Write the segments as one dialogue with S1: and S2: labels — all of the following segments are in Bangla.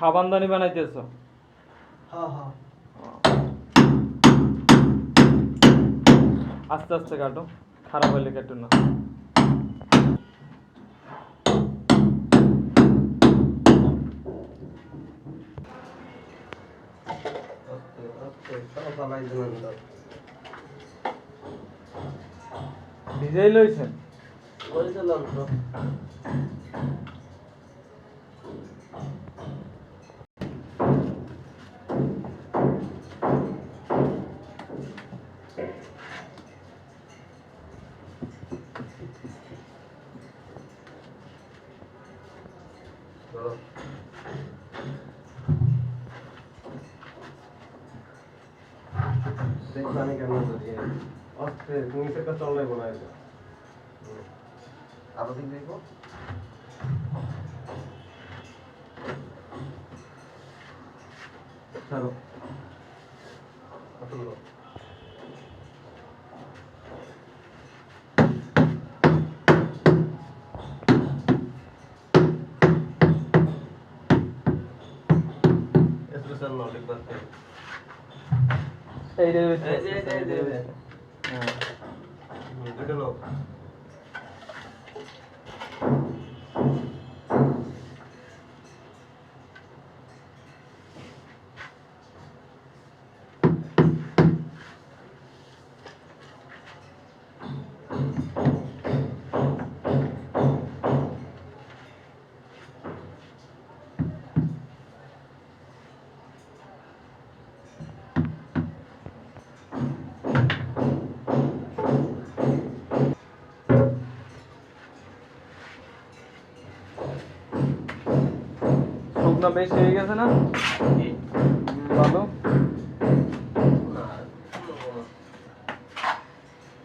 S1: সাবানদানি বানাইতেছো?
S2: হ্যাঁ হ্যাঁ।
S1: আস্তে আস্তে কাটো। খারাপ হলে কাটো না। ভিজাই লইছেন?
S2: বলছিলাম তো। ধরো। দেখবানি কেমন যদি আস্তে নিচে একটা চলে বোনায় আরও দিক দেখো ছাড়ো আসুন স্পেশাল নলেজ
S1: এই যে
S2: এই যে।
S1: হ্যাঁ
S2: এটা লোক
S1: শুকনো বেশি হয়ে গেছে না? ভালো?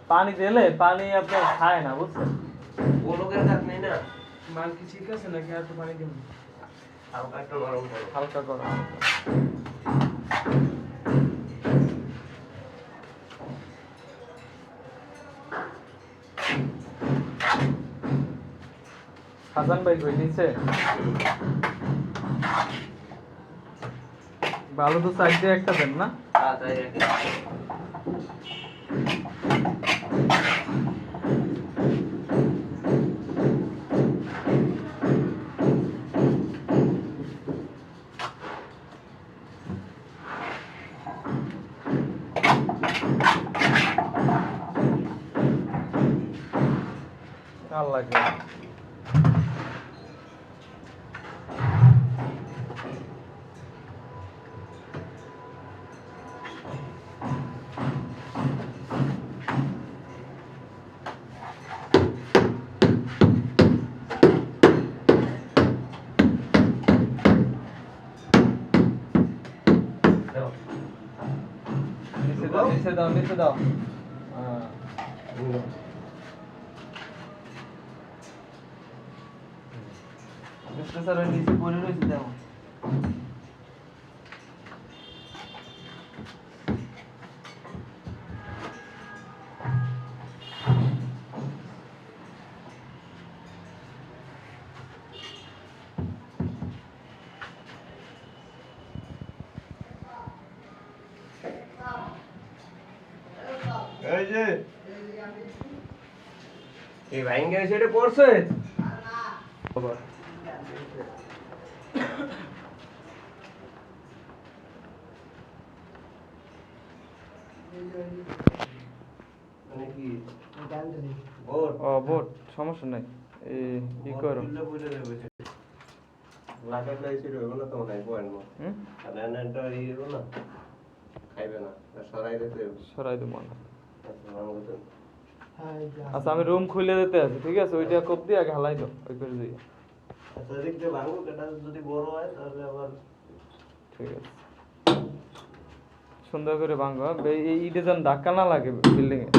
S1: পানি দিলে পানি আপনার খায় না বুঝছেন?
S2: লোকের কাজ নেই না?
S1: মাল কি ঠিক আছে নাকি আর পানি দিব
S2: হালকা একটু নরম করো।
S1: হালকা হাসান ভাই কই নিচে ভালো তো সাইড দিয়ে একটা দেন না?
S2: হ্যাঁ
S1: নিচে দাও নিচে দাও। স্যার নিচে পড়ে রয়েছে দেখো
S2: এই যে এই ভাইঙ্গা সেটা পড়ছে
S1: বাবা
S2: মানে
S1: ও বোট সমস্যা নাই। ই করো?
S2: লাগার লাইছে রইব না তো নাই পয়েন্ট মো আর এনটা ই হলো না খাইবে না সরাই দিতে
S1: সরাই দেবো না।
S2: আচ্ছা,
S1: আমি রুম খুলে দিতে আছি ঠিক আছে? ওইটা কপ দিয়ে আগে হালাই দাও ওই করে দিয়ে।
S2: আচ্ছা এদিক দিয়ে ভাঙবো এটা যদি বড় হয় তাহলে আবার
S1: ঠিক আছে। সুন্দর করে ভাঙো হ্যাঁ? এই ইটে যেন ধাক্কা না লাগে বিল্ডিং এ।